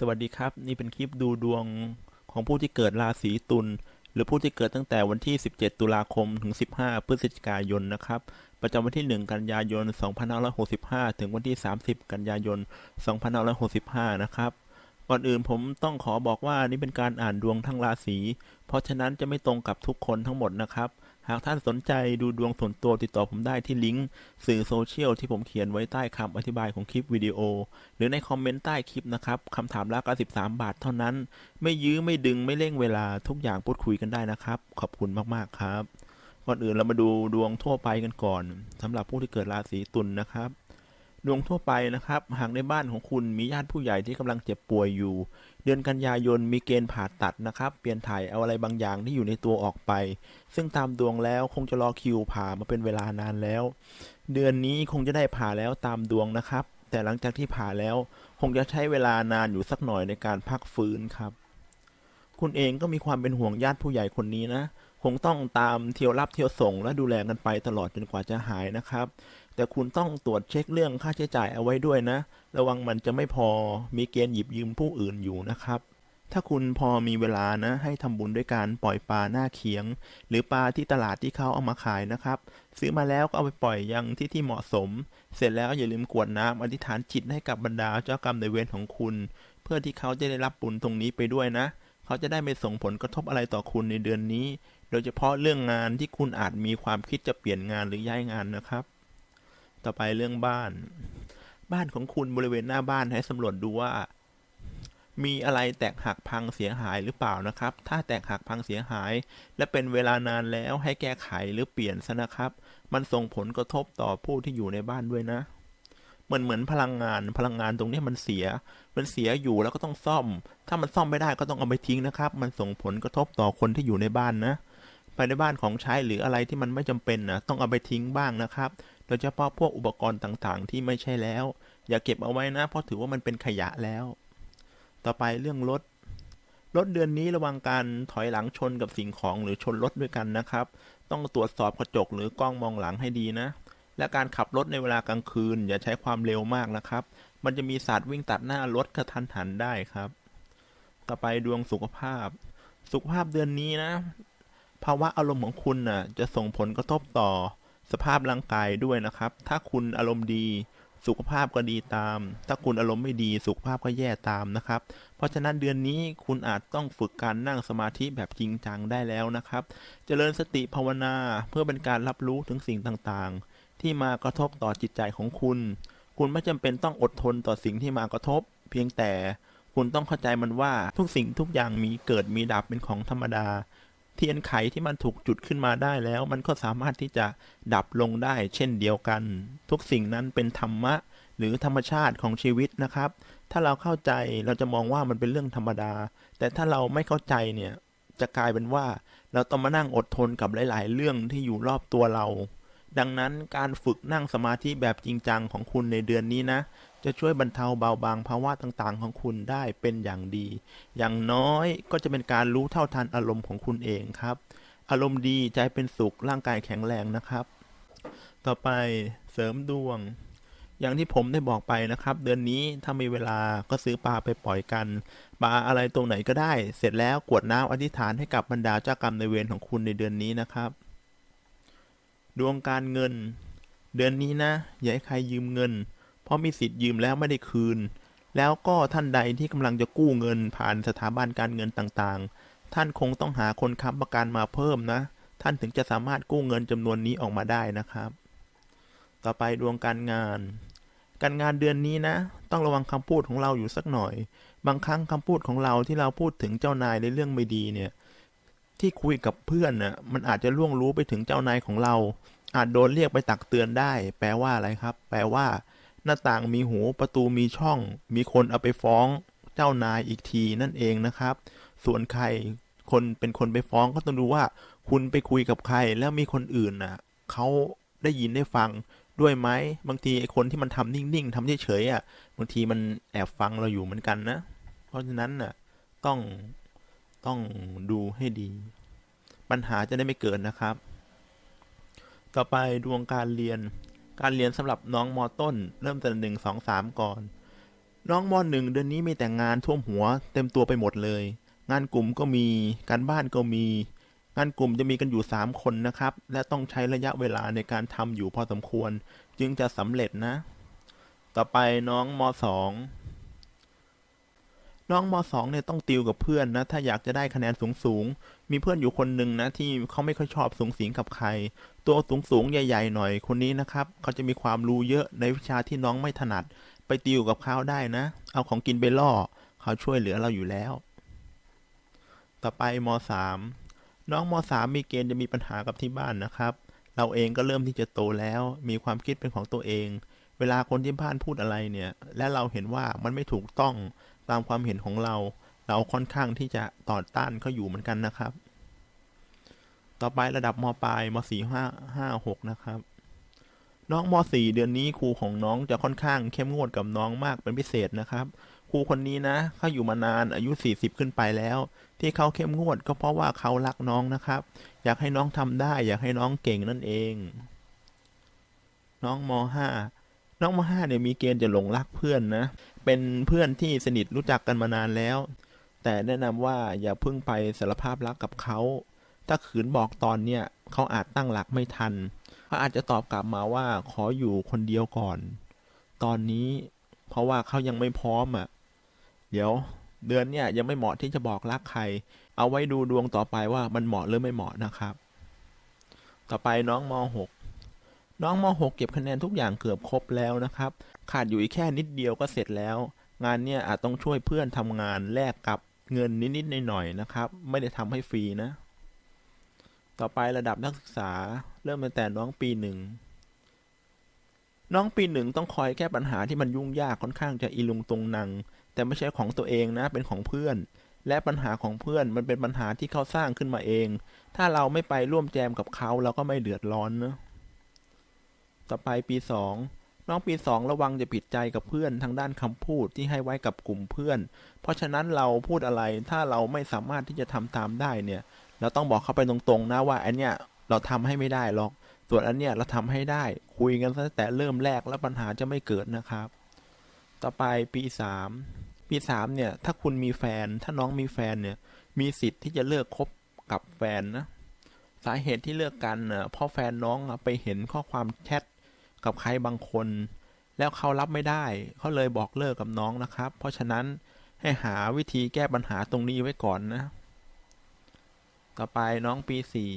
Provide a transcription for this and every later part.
สวัสดีครับ นี่เป็นคลิปดูดวงของผู้ที่เกิดราศีตุลหรือผู้ที่เกิดตั้งแต่วันที่ 17 ตุลาคมถึง 15 พฤศจิกายนนะครับ ประจำวันที่ 1 กันยายน 2565 ถึงวันที่ 30 กันยายน 2565 นะครับ ก่อนอื่นผมต้องขอบอกว่านี่เป็นการอ่านดวงทั้งราศีเพราะฉะนั้นจะไม่ตรงกับทุกคนทั้งหมดนะครับ หากท่านสนใจดูดวงส่วนตัวติดต่อผมได้ที่ลิงก์สื่อโซเชียลที่ผมเขียนไว้ใต้คำอธิบายของคลิปวิดีโอ หรือในคอมเมนต์ใต้คลิปนะครับคำถามละ93 บาทเท่านั้น ไม่ยื้อไม่ดึงไม่เร่งเวลาทุกอย่างพูดคุยกันได้นะครับ ขอบคุณมากๆครับก่อนอื่นเรามาดูดวงทั่วไปกันก่อนสำหรับผู้ที่เกิดราศีตุลนะครับ ดวงทั่วไปนะครับ หากในบ้านของคุณมีญาติผู้ใหญ่ที่กำลังเจ็บป่วยอยู่ เดือนกันยายนมีเกณฑ์ผ่าตัดนะครับ เปลี่ยนถ่ายเอาอะไรบางอย่างที่อยู่ในตัวออกไป ซึ่งตามดวงแล้วคงจะรอคิวผ่ามาเป็นเวลานานแล้ว เดือนนี้คงจะได้ผ่าแล้วตามดวงนะครับ แต่หลังจากที่ผ่าแล้ว คงจะใช้เวลานานอยู่สักหน่อยในการพักฟื้นครับ คุณเองก็มีความเป็นห่วงญาติผู้ใหญ่คนนี้นะคงต้องตามเที่ยวรับเที่ยวส่งและดูแลกันไปตลอดจนกว่าจะหายนะครับ แต่คุณต้องตรวจเช็คเรื่องค่าใช้จ่ายเอาไว้ด้วยนะ ระวังมันจะไม่พอมีเกณฑ์หยิบยืมผู้อื่นอยู่นะครับ ถ้าคุณพอมีเวลานะ ให้ทำบุญด้วยการปล่อยปลาหน้าเขียง หรือปลาที่ตลาดที่เขาเอามาขายนะครับ ซื้อมาแล้วก็เอาไปปล่อยยังที่ที่เหมาะสม เสร็จแล้วอย่าลืมกวดน้ำอธิษฐานจิตให้กับบรรดาเจ้ากรรมในเวรของคุณ เพื่อที่เขาจะได้รับบุญตรงนี้ไปด้วยนะ เขาจะได้ไม่ส่งผลกระทบอะไรต่อคุณในเดือนนี้ โดยเฉพาะเรื่องงานที่คุณอาจมีความคิดจะเปลี่ยนงานหรือย้ายงานนะครับ ต่อไปเรื่องบ้าน บ้านของคุณบริเวณหน้าบ้านให้สำรวจดูว่า มีอะไรแตกหักพังเสียหายหรือเปล่านะครับ ถ้าแตกหักพังเสียหาย และเป็นเวลานานแล้วให้แก้ไขหรือเปลี่ยนซะนะครับ มันส่งผลกระทบต่อผู้ที่อยู่ในบ้านด้วยนะเหมือนเหมือนพลังงานพลังงานตรงนี้มันเสีย มันเสียอยู่แล้วก็ต้องซ่อม ถ้ามันซ่อมไม่ได้ก็ต้องเอาไปทิ้งนะครับ มันส่งผลกระทบต่อคนที่อยู่ในบ้านนะภายในบ้านของใช้หรืออะไรที่มันไม่จำเป็นนะต้องเอาไปทิ้งบ้างนะครับ โดยเฉพาะพวกอุปกรณ์ต่างๆ ที่ไม่ใช่แล้ว อย่าเก็บเอาไว้นะ เพราะถือว่ามันเป็นขยะแล้ว ต่อไปเรื่องรถ รถเดือนนี้ระวังการถอยหลังชนกับสิ่งของหรือชนรถด้วยกันนะครับ ต้องตรวจสอบกระจกหรือกล้องมองหลังให้ดีนะ และการขับรถในเวลากลางคืน อย่าใช้ความเร็วมากนะครับ มันจะมีสัตว์วิ่งตัดหน้ารถกระทันหันได้ครับ ต่อไปดวงสุขภาพ สุขภาพเดือนนี้นะ ภาวะอารมณ์ของคุณน่ะ จะส่งผลกระทบต่อ สภาพร่างกายด้วยนะครับ ถ้าคุณอารมณ์ดีสุขภาพก็ดีตาม ถ้าคุณอารมณ์ไม่ดีสุขภาพก็แย่ตามนะครับ เพราะฉะนั้นเดือนนี้คุณอาจต้องฝึกการนั่งสมาธิแบบจริงจังได้แล้วนะครับ เจริญสติภาวนาเพื่อเป็นการรับรู้ถึงสิ่งต่างๆ ที่มากระทบต่อจิตใจของคุณ คุณไม่จำเป็นต้องอดทนต่อสิ่งที่มากระทบ เพียงแต่คุณต้องเข้าใจมันว่าทุกสิ่งทุกอย่างมีเกิดมีดับเป็นของธรรมดา เทียนไขที่มันถูกจุดขึ้นมาได้แล้ว มันก็สามารถที่จะดับลงได้ เช่นเดียวกัน ทุกสิ่งนั้นเป็นธรรมะ หรือธรรมชาติของชีวิตนะครับ ถ้าเราเข้าใจเราจะมองว่ามันเป็นเรื่องธรรมดา แต่ถ้าเราไม่เข้าใจเนี่ยจะกลายเป็นว่า เราต้องมานั่งอดทนกับหลาย ๆ เรื่องที่อยู่รอบตัวเรา ดังนั้นการฝึกนั่งสมาธิแบบจริงจังของคุณในเดือนนี้นะ จะช่วยบรรเทาเบาบางภาวะต่างๆ ของคุณได้เป็นอย่างดี อย่างน้อยก็จะเป็นการรู้เท่าทันอารมณ์ของคุณเองครับ อารมณ์ดีใจเป็นสุขร่างกายแข็งแรงนะครับ ต่อไปเสริมดวง อย่างที่ผมได้บอกไปนะครับ เดือนนี้ถ้ามีเวลาก็ซื้อปลาไปปล่อยกันปลาอะไรตรงไหนก็ได้ เสร็จแล้วกวดน้ำอธิษฐานให้กับบรรดาเจ้ากรรมในเวรของคุณในเดือนนี้นะครับ ดวงการเงิน เดือนนี้นะอย่าให้ใครยืมเงิน เพราะมีสิทธิ์ยืมแล้วไม่ได้คืน แล้วก็ท่านใดที่กำลังจะกู้เงินผ่านสถาบันการเงินต่างๆ ท่านคงต้องหาคนค้ำประกันมาเพิ่มนะ ท่านถึงจะสามารถกู้เงินจำนวนนี้ออกมาได้นะครับ ต่อไปดวงการงาน การงานเดือนนี้นะ ต้องระวังคำพูดของเราอยู่สักหน่อย บางครั้งคำพูดของเราที่เราพูดถึงเจ้านายในเรื่องไม่ดีเนี่ยที่คุยกับเพื่อนน่ะมันอาจจะล่วงรู้ไปถึงเจ้านายของเรา อาจโดนเรียกไปตักเตือนได้ แปลว่าอะไรครับ แปลว่า หน้าต่างมีหูประตูมีช่อง มีคนเอาไปฟ้องเจ้านายอีกทีนั่นเองนะครับ ส่วนใครคนเป็นคนไปฟ้องก็ต้องดูว่า คุณไปคุยกับใครแล้วมีคนอื่นน่ะเขาได้ยินได้ฟังด้วยไหมบางทีไอ้คนที่มันทำนิ่งๆทำเฉยๆอะบางทีมันแอบฟังเราอยู่เหมือนกันนะ เพราะฉะนั้นน่ะต้องต้องดูให้ดี ปัญหาจะได้ไม่เกิดนะครับ ต่อไปดวงการเรียน การเรียนสำหรับน้องมอต้น เริ่มแต่หนึ่งสองสามก่อน น้องมหนึ่งเดือนนี้มีแต่งานท่วมหัวเต็มตัวไปหมดเลย งานกลุ่มก็มี การบ้านก็มี งานกลุ่มจะมีกันอยู่สามคนนะครับ และต้องใช้ระยะเวลาในการทำอยู่พอสมควร จึงจะสำเร็จนะ ต่อไปน้องมสองน้องมสองเนี่ยต้องติวกับเพื่อนนะ ถ้าอยากจะได้คะแนนสูงสูงๆมีเพื่อนอยู่คนหนึ่งนะที่เขาไม่ค่อยชอบสูงสิงกับใคร ตัวสูงๆ ใหญ่ ๆ หน่อยคนนี้นะครับเขาจะมีความรู้เยอะในวิชาที่น้องไม่ถนัด ไปติวกับเขาได้นะ เอาของกินไปล่อเขาช่วยเหลือเราอยู่แล้ว ต่อไปมสามน้องมสามมีเกณฑ์จะมีปัญหากับที่บ้านนะครับ เราเองก็เริ่มที่จะโตแล้ว มีความคิดเป็นของตัวเอง เวลาคนที่บ้านพูดอะไรเนี่ย และเราเห็นว่ามันไม่ถูกต้องตามความเห็นของเรา เราค่อนข้างที่จะต่อต้านเขาอยู่เหมือนกันนะครับ ต่อไประดับมปลายมสี่ห้าห้าหกนะครับ น้องมสี่เดือนนี้ครูของน้องจะค่อนข้างเข้มงวดกับน้องมากเป็นพิเศษนะครับครูคนนี้นะเขาอยู่มานานอายุ 40 ขึ้นไปแล้ว ที่เขาเข้มงวดก็เพราะว่าเขารักน้องนะครับ อยากให้น้องทำได้ อยากให้น้องเก่งนั่นเอง น้องมห้าน้องมห้าเนี่ยมีเกณฑ์จะหลงรักเพื่อนนะ เป็นเพื่อนที่สนิทรู้จักกันมานานแล้ว แต่แนะนำว่าอย่าเพิ่งไปสารภาพรักกับเขา ถ้าขืนบอกตอนเนี่ยเขาอาจตั้งหลักไม่ทันเขาอาจจะตอบกลับมาว่าขออยู่คนเดียวก่อน ตอนนี้เพราะว่าเขายังไม่พร้อมอะ เดี๋ยวเดือนเนี่ยยังไม่เหมาะที่จะบอกรักใคร เอาไว้ดูดวงต่อไปว่ามันเหมาะหรือไม่เหมาะนะครับ ต่อไปน้องม .6 น้องม .6 เก็บคะแนนทุกอย่างเกือบครบแล้วนะครับ ขาดอยู่อีกแค่นิดเดียวก็เสร็จแล้ว งานเนี่ยอาจต้องช่วยเพื่อนทำงานแลกกับเงินนิดๆหน่อยๆนะครับ ไม่ได้ทำให้ฟรีนะ ต่อไประดับนักศึกษาเริ่มตั้งแต่น้องปีหนึ่งน้องปีหนึ่งต้องคอยแก้ปัญหาที่มันยุ่งยากค่อนข้างจะอีลุงตรงนัง แต่ไม่ใช่ของตัวเองนะเป็นของเพื่อน และปัญหาของเพื่อนมันเป็นปัญหาที่เขาสร้างขึ้นมาเอง ถ้าเราไม่ไปร่วมแจมกับเขาเราก็ไม่เดือดร้อนเนะต่อไปปีสองน้องปีสองระวังจะผิดใจกับเพื่อนทางด้านคำพูดที่ให้ไว้กับกลุ่มเพื่อน เพราะฉะนั้นเราพูดอะไรถ้าเราไม่สามารถที่จะทำตามได้เนี่ย เราต้องบอกเขาไปตรงๆนะว่าอันเนี้ยเราทำให้ไม่ได้หรอก ส่วนอันเนี้ยเราทำให้ได้ คุยกันตั้งแต่เริ่มแรกแล้วปัญหาจะไม่เกิดนะครับ ต่อไปปีสามปีสามเนี่ย ถ้าคุณมีแฟน ถ้าน้องมีแฟนเนี่ย มีสิทธิ์ที่จะเลิกคบกับแฟนนะ สาเหตุที่เลิกกันเน่ะเพราะแฟนน้องไปเห็นข้อความแชทกับใครบางคน แล้วเขารับไม่ได้ เขาเลยบอกเลิกกับน้องนะครับ เพราะฉะนั้นให้หาวิธีแก้ปัญหาตรงนี้ไว้ก่อนนะ ต่อไปน้องปีสี่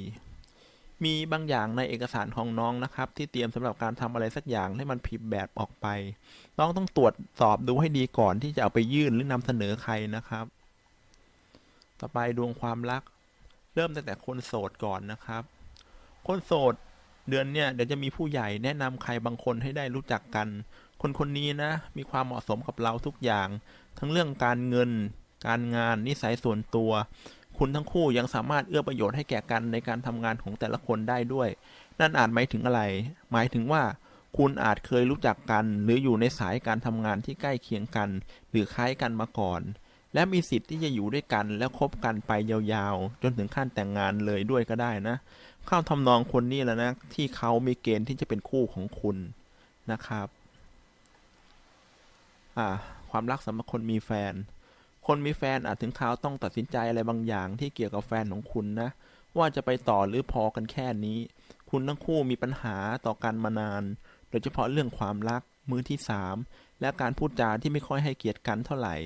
มีบางอย่างในเอกสารของน้องนะครับ ที่เตรียมสำหรับการทำอะไรสักอย่างให้มันผิดแบบออกไป น้องต้องตรวจสอบดูให้ดีก่อนที่จะเอาไปยื่นหรือนำเสนอใครนะครับ ต่อไปดวงความรัก เริ่มตั้งแต่คนโสดก่อนนะครับ คนโสดเดือนเนี่ยเดี๋ยวจะมีผู้ใหญ่แนะนำใครบางคนให้ได้รู้จักกัน คนคนนี้นะ มีความเหมาะสมกับเราทุกอย่าง ทั้งเรื่องการเงิน การงานนิสัยส่วนตัว คุณทั้งคู่ยังสามารถเอื้อประโยชน์ให้แก่กันในการทำงานของแต่ละคนได้ด้วย นั่นอาจหมายถึงอะไร หมายถึงว่า คุณอาจเคยรู้จักกัน หรืออยู่ในสายการทำงานที่ใกล้เคียงกัน หรือคล้ายกันมาก่อน และมีสิทธิ์ที่จะอยู่ด้วยกันแล้วคบกันไปยาวๆ จนถึงขั้นแต่งงานเลยด้วยก็ได้นะ เข้าทำนองคนนี้แล้วนะ ที่เขามีเกณฑ์ที่จะเป็นคู่ของคุณนะครับ อ่า ความรักสำหรับคนมีแฟน คนมีแฟนอาจถึงคราวต้องตัดสินใจอะไรบางอย่างที่เกี่ยวกับแฟนของคุณนะ ว่าจะไปต่อหรือพอกันแค่นี้ คุณทั้งคู่มีปัญหาต่อกันมานาน โดยเฉพาะเรื่องความรักมือที่สามและการพูดจาที่ไม่ค่อยให้เกียรติกันเท่าไหร่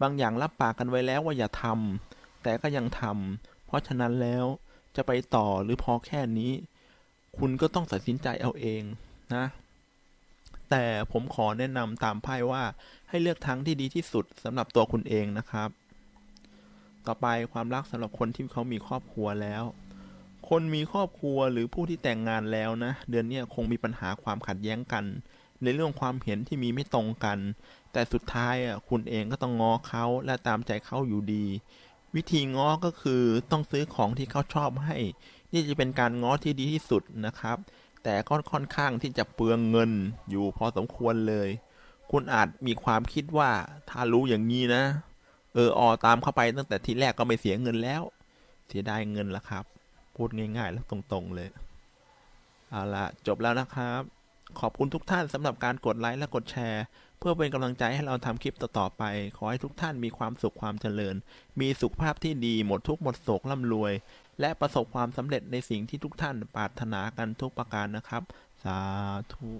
บางอย่างรับปากกันไว้แล้วว่าอย่าทำแต่ก็ยังทำเพราะฉะนั้นแล้วจะไปต่อหรือพอแค่นี้ คุณก็ต้องตัดสินใจเอาเองนะ แต่ผมขอแนะนำตามไพ่ว่าให้เลือกทางที่ดีที่สุดสำหรับตัวคุณเองนะครับ ต่อไปความรักสำหรับคนที่เขามีครอบครัวแล้ว คนมีครอบครัวหรือผู้ที่แต่งงานแล้วนะ เดือนนี้คงมีปัญหาความขัดแย้งกัน ในเรื่องความเห็นที่มีไม่ตรงกัน แต่สุดท้ายอะคุณเองก็ต้องง้อเขาและตามใจเขาอยู่ดี วิธีง้อก็คือต้องซื้อของที่เขาชอบให้ นี่จะเป็นการง้อที่ดีที่สุดนะครับ แต่ก็ค่อนข้างที่จะเปลืองเงินอยู่พอสมควรเลย คุณอาจมีความคิดว่าถ้ารู้อย่างนี้นะ เอออตามเข้าไปตั้งแต่ทีแรกก็ไม่เสียเงินแล้ว เสียได้เงินแล้วครับ พูดง่ายๆ แล้วตรงๆเลยเอาละจบแล้วนะครับ ขอบคุณทุกท่านสำหรับการกดไลค์และกดแชร์ เพื่อเป็นกำลังใจให้เราทำคลิปต่อๆไป ขอให้ทุกท่านมีความสุขความเจริญ มีสุขภาพที่ดีหมดทุกหมดโศกร่ำรวย และประสบความสำเร็จในสิ่งที่ทุกท่านปรารถนากันทุกประการนะครับ สาธุ